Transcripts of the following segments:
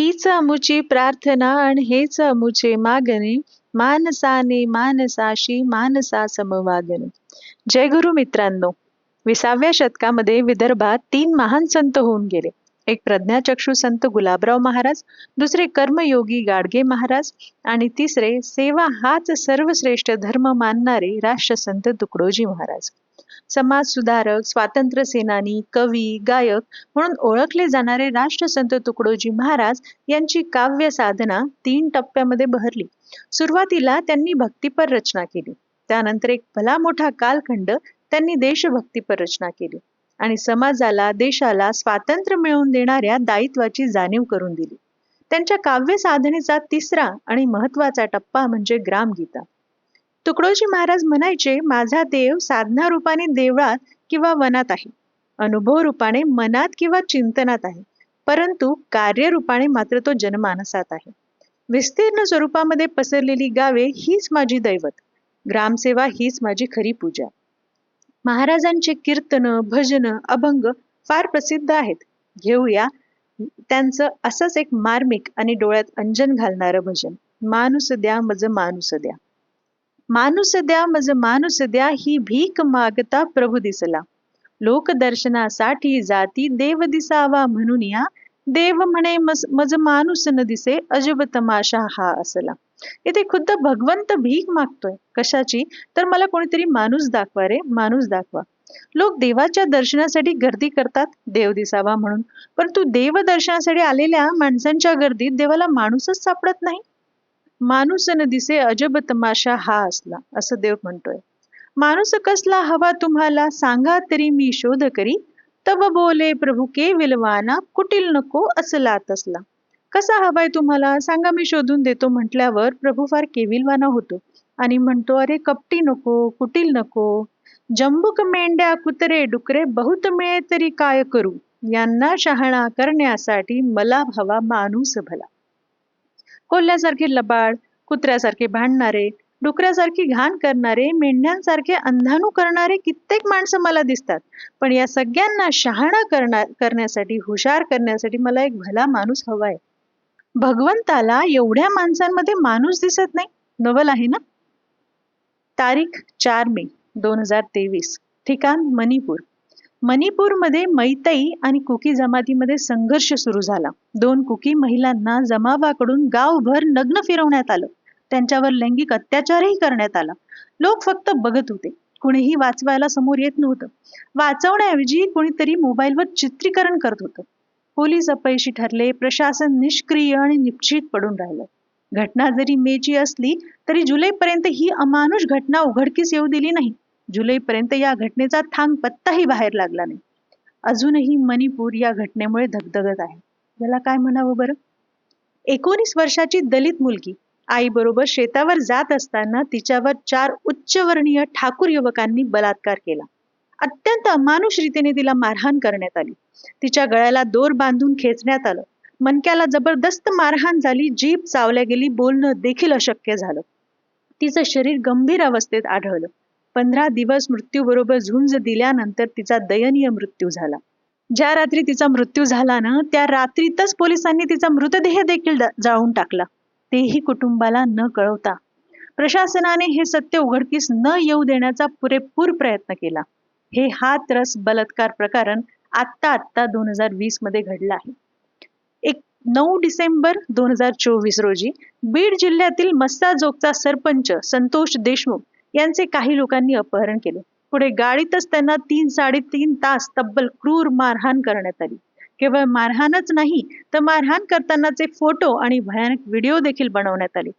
हीच अमुची प्रार्थना आणि हेच अमुचे मागणे मानसाने मानसाशी मानसा समवागणे. जय गुरु मित्रांनो विसाव्या शतकामध्ये विदर्भात तीन महान संत होऊन गेले. एक प्रज्ञाचक्षु संत गुलाबराव महाराज दुसरे कर्मयोगी गाडगे महाराज आणि तिसरे सेवा हाच सर्वश्रेष्ठ धर्म मानणारे राष्ट्रसंत तुकडोजी महाराज. समाज सुधारक स्वातंत्र्य सेनानी कवी गायक म्हणून ओळखले जाणारे राष्ट्रसंत तुकडोजी महाराज यांची काव्य साधना तीन टप्प्यामध्ये बहरली. सुरुवातीला त्यांनी भक्तीपर रचना केली. त्यानंतर एक भला मोठा कालखंड त्यांनी देशभक्तीपर रचना केली आणि समाजाला देशाला स्वातंत्र्य मिळवून देणाऱ्या दायित्वाची जाणीव करून दिली. त्यांच्या काव्य साधनेचा तिसरा आणि महत्त्वाचा टप्पा म्हणजे ग्रामगीता. तुकडोजी महाराज म्हणायचे माझा देव साधना रूपाने देवळात किंवा वनात आहे. अनुभव रूपाने मनात किंवा चिंतनात आहे. परंतु कार्यरूपाने मात्र तो जनमानसात आहे. विस्तीर्ण स्वरूपामध्ये पसरलेली गावे हीच माझी दैवत. ग्रामसेवा हीच माझी खरी पूजा. महाराजांचे कीर्तन भजन अभंग फार प्रसिद्ध आहेत. घेऊया त्यांचं असंच एक मार्मिक आणि डोळ्यात अंजन घालणारं भजन. माणूस द्या मज माणूस द्या. माणूस द्या मज माणूस द्या ही भीक मागता प्रभू दिसला लोक दर्शनासाठी जाती देव दिसावा म्हणून या देव म्हणे मज माणूस न दिसे अजब तमाशा हा असला इथे खुद्द भगवंत भीक मागतोय कशाची तर मला कोणीतरी माणूस दाखवा रे माणूस दाखवा लोक देवाच्या दर्शनासाठी गर्दी करतात देव दिसावा म्हणून परंतु देव दर्शनासाठी आलेल्या माणसांच्या गर्दीत देवाला माणूसच सापडत नाही माणूस दिसे अजब तमाशा हा असला असं देव म्हणतोय. माणूस कसला हवा तुम्हाला सांगा तरी मी शोध करी. तब बोले प्रभू के विलवाना कुटील नको असला. तसला कसा हवाय तुम्हाला सांगा मी शोधून देतो म्हटल्यावर प्रभू फार केविलवाना होतो. आणि म्हणतो अरे कपटी नको कुटील नको. जंबुक मेंढ्या कुत्रे डुकरे बहुत मिळे तरी काय करू. यांना शहाणा करण्यासाठी मला हवा माणूस भला. कोल्ह्यासारखे लबाड कुत्र्यासारखे भांडणारे डुकऱ्यासारखी घाण करणारे मेंढ्यांसारखे अंधाणू करणारे कित्येक माणसं मला दिसतात. पण या सगळ्यांना शहाणा करणार करण्यासाठी हुशार करण्यासाठी मला एक भला माणूस हवाय. भगवंताला एवढ्या माणसांमध्ये माणूस दिसत नाही. नवल आहे ना? तारीख चार मे दोन हजार तेवीस ठिकाण मणिपूर. मणिपूरमध्ये मैतई आणि कुकी जमातीमध्ये संघर्ष सुरू झाला. दोन कुकी महिलांना जमावाकडून गावभर नग्न फिरवण्यात आलं. त्यांच्यावर लैंगिक अत्याचारही करण्यात आला. लोक फक्त बघत होते. कुणीही वाचवायला समोर येत नव्हतं. वाचवण्याऐवजी कुणीतरी मोबाईलवर चित्रीकरण करत होतं. पोलीस अपयशी ठरले प्रशासन निष्क्रिय आणि निश्चित पडून राहिलं. घटना जरी मेची असली तरी जुलैपर्यंत ही अमानुष घटना उघडकीस येऊ दिली नाही. जुलैपर्यंत या घटनेचा थांग पत्ताही बाहेर लागला नाही. अजूनही मणिपूर या घटनेमुळे धगधगत आहे. याला काय म्हणावं बरं? एकोणीस वर्षाची दलित मुलगी आई बरोबर शेतावर जात असताना तिच्यावर चार उच्चवर्णीय ठाकूर युवकांनी बलात्कार केला. अत्यंत अमानुष रीतीने तिला मारहाण करण्यात आली. तिच्या गळ्याला दोर बांधून खेचण्यात आलं. मनक्याला जबरदस्त मारहाण झाली जीभ चावल्या गेली बोलणं देखील अशक्य झालं. तिचं शरीर गंभीर अवस्थेत आढळलं. पंधरा दिवस मृत्यूबरोबर झुंज दिल्यानंतर तिचा दयनीय मृत्यू झाला. ज्या रात्री तिचा मृत्यू झाला ना त्या रात्रीतच पोलिसांनी तिचा मृतदेह देखील जाळून टाकला. तेही कुटुंबाला न कळवता. प्रशासनाने हे सत्य उघडकीस न येऊ देण्याचा पुरेपूर प्रयत्न केला. हे हातरस बलात्कार प्रकरण आत्ता आत्ता दोन हजार वीसमध्ये घडलं आहे. एक नऊ डिसेंबर दोन हजार चोवीस रोजी बीड जिल्ह्यातील मस्ताजोगचा सरपंच संतोष देशमुख यांचे काही लोकांनी अपहरण केले. पुढे गाडीतच त्यांना तीन साडेतीन तास तब्बल क्रूर मारहाण करण्यात आली. केवळ मारहाणच नाही तर मारहाण करतानाचे फोटो आणि भयानक व्हिडिओ देखील बनवण्यात आले.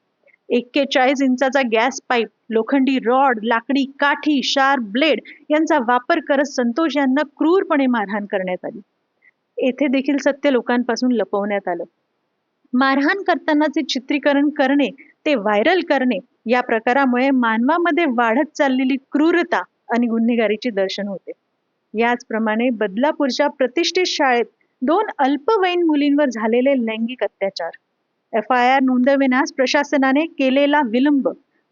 एक्केचाळीस इंचाचा गॅस पाईप लोखंडी रॉड लाकडी काठी शार्प ब्लेड यांचा वापर करत संतोष यांना क्रूरपणे मारहाण करण्यात आली. येथे देखील सत्य लोकांपासून लपवण्यात आलं. मारहाण करतानाचे चित्रीकरण करणे ते व्हायरल करणे या प्रकारामुळे मानवामध्ये वाढत चाललेली क्रूरता आणि गुन्हेगारीचे दर्शन होते. याचप्रमाणे बदलापूरच्या प्रतिष्ठित शाळेत दोन अल्पवयीन मुलींवर झालेले लैंगिक अत्याचार. एफ आय आर नोंदविण्यास प्रशासनाने केलेला विलंब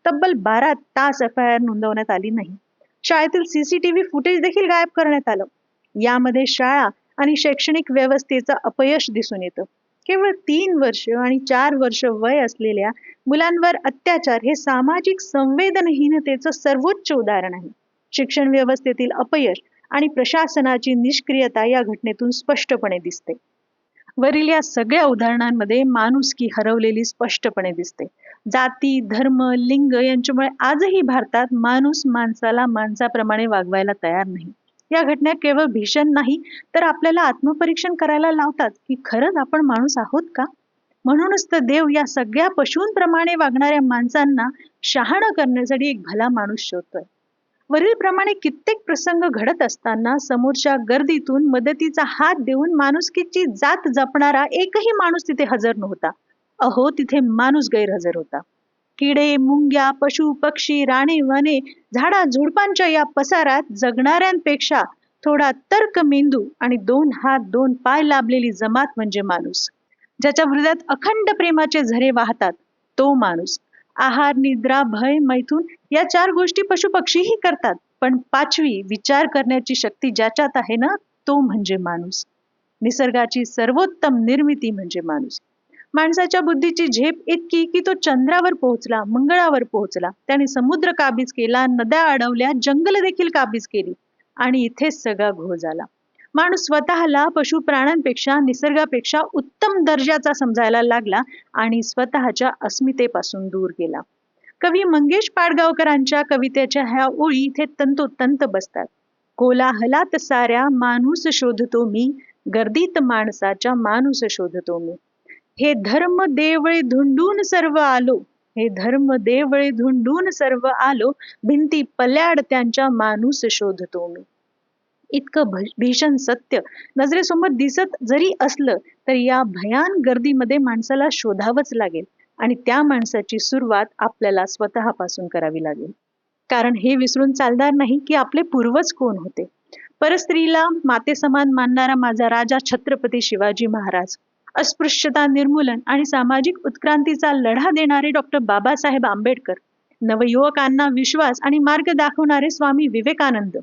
तब्बल बारा तास एफ आय आर नोंदवण्यात आली नाही. शाळेतील सीसीटीव्ही फुटेज देखील गायब करण्यात आलं. यामध्ये शाळा आणि शैक्षणिक व्यवस्थेचं अपयश दिसून येतं. केवळ तीन वर्ष आणि चार वर्ष वय असलेल्या मुलांवर अत्याचार हे सामाजिक संवेदनहीनतेचं सर्वोच्च उदाहरण आहे. शिक्षण व्यवस्थेतील अपयश आणि प्रशासनाची निष्क्रियता या घटनेतून स्पष्टपणे दिसते. वरील या सगळ्या उदाहरणांमध्ये माणुसकी हरवलेली स्पष्टपणे दिसते. जाती धर्म लिंग यांच्यामुळे आजही भारतात माणूस माणसाला माणसाप्रमाणे वागवायला तयार नाही. या घटना केवळ भीषण नाही तर आपल्याला आत्मपरीक्षण करायला लावतात की खरंच आपण माणूस आहोत का? म्हणूनच तर देव या सगळ्या पशूंप्रमाणे वागणाऱ्या माणसांना शहाणं करण्यासाठी एक भला माणूस शोधतोय. वरील प्रमाणे कित्येक प्रसंग घडत असताना समोरच्या गर्दीतून मदतीचा हात देऊन माणुसकीची जात जपणारा एकही माणूस तिथे हजर नव्हता. अहो तिथे माणूस गैरहजर होता. किडे मुंग्या पशु पक्षी राणे वने झाडा झुडपांच्या या पसारात जगणाऱ्यांपेक्षा थोडा तर्क मेंदू आणि दोन हात दोन पाय लाभलेली जमात म्हणजे माणूस. ज्याच्या हृदयात अखंड प्रेमाचे झरे वाहतात तो माणूस. आहार निद्रा भय मैथून या चार गोष्टी पशुपक्षीही करतात पण पाचवी विचार करण्याची शक्ती ज्याच्यात आहे ना तो म्हणजे माणूस. निसर्गाची सर्वोत्तम निर्मिती म्हणजे माणूस. माणसाच्या बुद्धीची झेप इतकी की तो चंद्रावर पोहोचला मंगळावर पोहोचला. त्याने समुद्र काबीज केला नद्या अडवल्या जंगल देखील काबीज केली आणि इथेच सगळा घोळ झाला. माणूस स्वतःला पशु प्राण्यांपेक्षा निसर्गापेक्षा उत्तम दर्जाचा समजायला लागला आणि स्वतःच्या अस्मितेपासून दूर गेला. कवी मंगेश पाडगावकरांच्या कवितेच्या ह्या ओळी इथे तंतोतंत बसतात. कोलाहलात साऱ्या माणूस शोधतो मी गर्दीत माणसाच्या माणूस शोधतो मी. हे धर्म देवळे धुंडून सर्व आलो. हे धर्म देवळे धुंडून सर्व आलो. भिंती पल्याड त्यांच्या माणूस शोधतो मी. इतकं भीषण सत्य नजरेसमोर दिसत जरी असलं तर या भयान गर्दीमध्ये माणसाला शोधावंच लागेल आणि त्या माणसाची सुरुवात आपल्याला स्वतःपासून करावी लागेल. कारण हे विसरून चालणार नाही की आपले पूर्वज कोण होते. परस्त्रीला माते समान मानणारा माझा राजा छत्रपती शिवाजी महाराज. अस्पृश्यता निर्मूलन आणि सामाजिक उत्क्रांतीचा लढा देणारे डॉक्टर बाबासाहेब आंबेडकर नवयुवकांना विश्वास आणि मार्ग दाखवणारे स्वामी विवेकानंद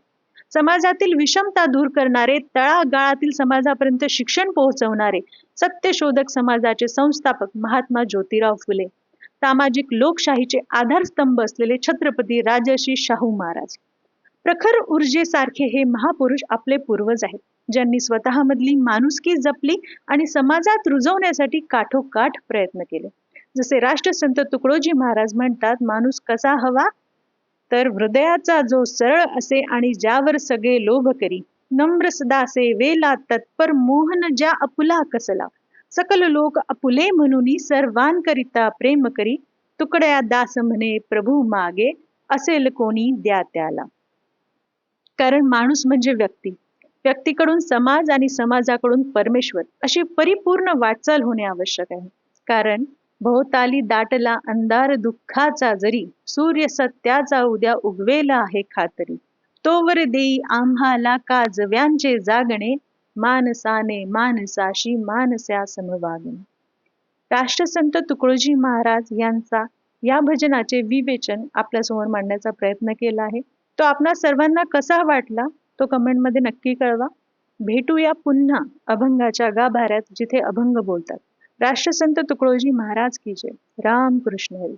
समाजातील विषमता दूर करणारे तळागाळातील समाजापर्यंत शिक्षण पोहोचवणारे सत्यशोधक समाजाचे संस्थापक महात्मा ज्योतिराव फुले सामाजिक लोकशाहीचे आधारस्तंभ असलेले छत्रपती राजर्षी शाहू महाराज. प्रखर ऊर्जेसारखे हे महापुरुष आपले पूर्वज आहेत. ज्यांनी स्वतःमधली माणुसकी जपली आणि समाजात रुजवण्यासाठी काठोकाठ प्रयत्न केले. जसे राष्ट्रसंत तुकडोजी महाराज म्हणतात माणूस कसा हवा तर हृदयाचा जो सरळ असे आणि ज्यावर सगळे लोभ करी. नम्र सदासे वेला तत्पर मोहन ज्या अपुला कसला. सकल लोक अपुले म्हणून सर्वांकरिता प्रेम करी. तुकड्या दास म्हणे प्रभू मागे असेल कोणी द्या त्याला. कारण माणूस म्हणजे व्यक्ती. व्यक्तीकडून समाज आणि समाजाकडून परमेश्वर अशी परिपूर्ण वाटचाल होणे आवश्यक आहे. कारण भोवताली दाटला अंधार दुःखाचा जरी सूर्य सत्याचा उद्या उगवेला आहे खातरी. तोवर देई आम्हाला काजव्यांचे जागणे मानसाने मानसाशी मानस्या समवागणे राष्ट्रसंत तुकडोजी महाराज यांचा या भजनाचे विवेचन आपल्यासमोर मांडण्याचा प्रयत्न केला आहे. तो आपणा सर्वांना कसा वाटला? तो कमेंटमध्ये नक्की कळवा. भेटूया पुन्हा अभंगाच्या गाभाऱ्यात जिथे अभंग बोलतात. राष्ट्रसंत तुकडोजी महाराज की जय. रामकृष्ण हरी.